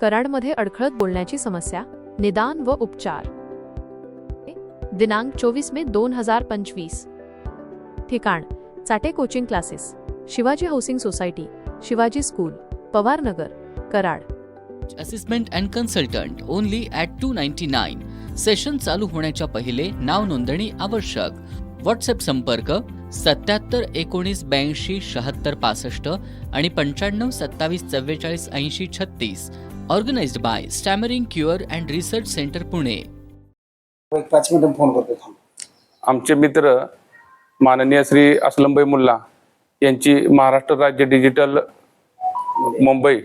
कराडमध्ये अडखळत बोलण्याची समस्या निदान व उपचार. दिनांक चोवीस मे दोन हजार पंचवीस. ठिकाण Chate coaching classes Shivaji housing society Shivaji school Pawarnagar Karad. Assessment and consultant only at two ninety nine session चालू होण्याच्या पहिले नाव नोंदणी आवश्यक. व्हॉट्सअप संपर्क सत्याहत्तर एकोणीस ब्याऐंशी शहात्तर पासष्ट आणि पंच्याण्णव सत्तावीस चव्वेचाळीस ऐंशी छत्तीस. Organized by stammering cure and research centre Pune एक पाच मिनिटं फोन करतो आमचे मित्र माननीय श्री असलमभाई मुल्ला यांची महाराष्ट्र राज्य डिजिटल मुंबई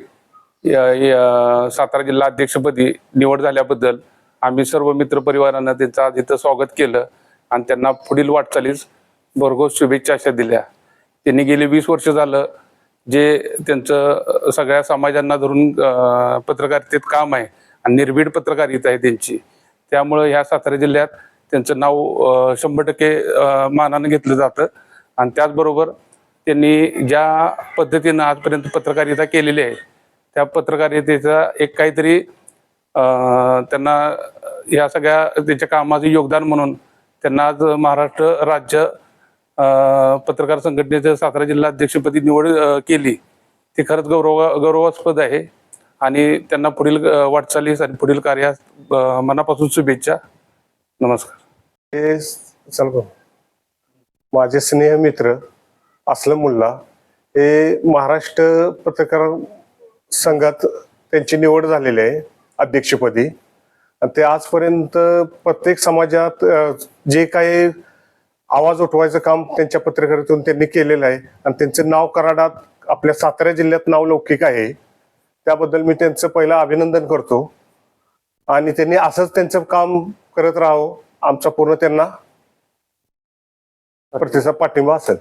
सातारा जिल्हा अध्यक्षपदी निवड झाल्याबद्दल आम्ही सर्व मित्र परिवारानं त्यांचं आज इथं स्वागत केलं आणि त्यांना पुढील वाटचालीस भरघोस शुभेच्छा अशा दिल्या. त्यांनी गेली वीस वर्ष झालं जे त्यांचं सगळ्या समाजांना धरून पत्रकारितेत काम आहे आणि निर्भीड पत्रकारिता आहे त्यांची. त्यामुळं ह्या सातारा जिल्ह्यात त्यांचं नाव शंभर टक्के मानानं घेतलं जातं. आणि त्याचबरोबर त्यांनी ज्या पद्धतीनं आजपर्यंत पत्रकारिता केलेली आहे त्या पत्रकारितेचा एक काहीतरी त्यांना या सगळ्या त्यांच्या कामाचं योगदान म्हणून त्यांना आज महाराष्ट्र राज्य पत्रकार संघटनेचं सातारा जिल्हा अध्यक्षपदी निवड केली. ती खरंच गौरव गौरवास्पद आहे. आणि त्यांना पुढील वाटचालीस आणि पुढील कार्यास मनापासून शुभेच्छा. नमस्कार. हे चल माझे स्नेह मित्र असलम मुल्ला हे महाराष्ट्र पत्रकार संघात त्यांची निवड झालेली आहे अध्यक्षपदी. आणि ते आजपर्यंत प्रत्येक समाजात जे काही आवाज उठवायचं काम त्यांच्या पत्रकारितेतून त्यांनी केलेलं आहे. आणि त्यांचं नाव कराडात आपल्या सातारा जिल्ह्यात नाव लौकिक आहे. त्याबद्दल मी त्यांचं पहिलं अभिनंदन करतो. आणि त्यांनी असंच त्यांचं काम करत राहावं आमचा पूर्ण त्यांना प्रतिसाद पाठिंबा असेल.